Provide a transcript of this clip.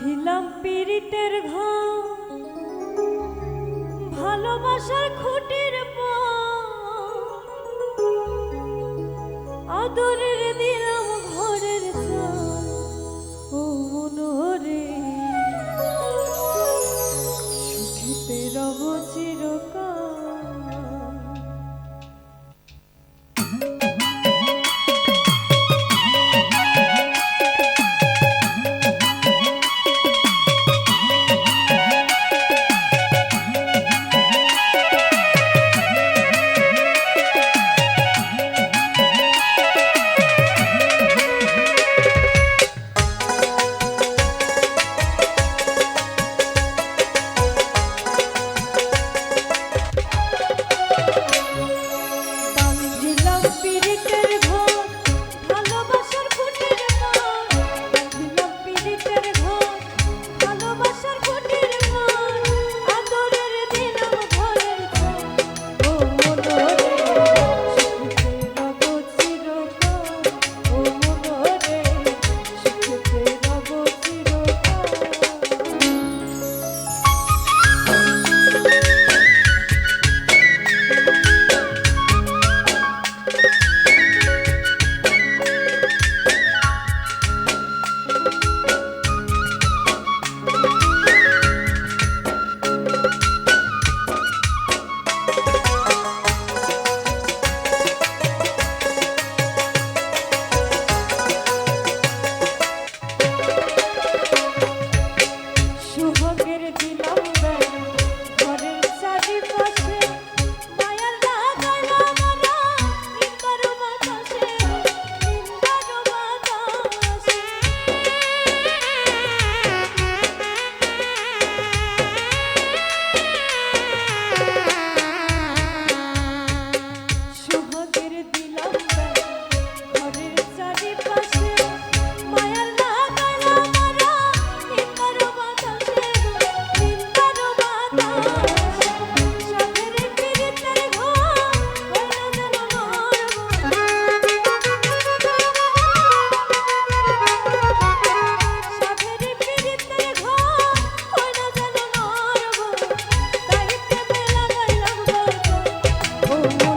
বাঁধিলাম পীড়িতের ঘাম ভালোবাসার খুঁটির পর আদরের Oh,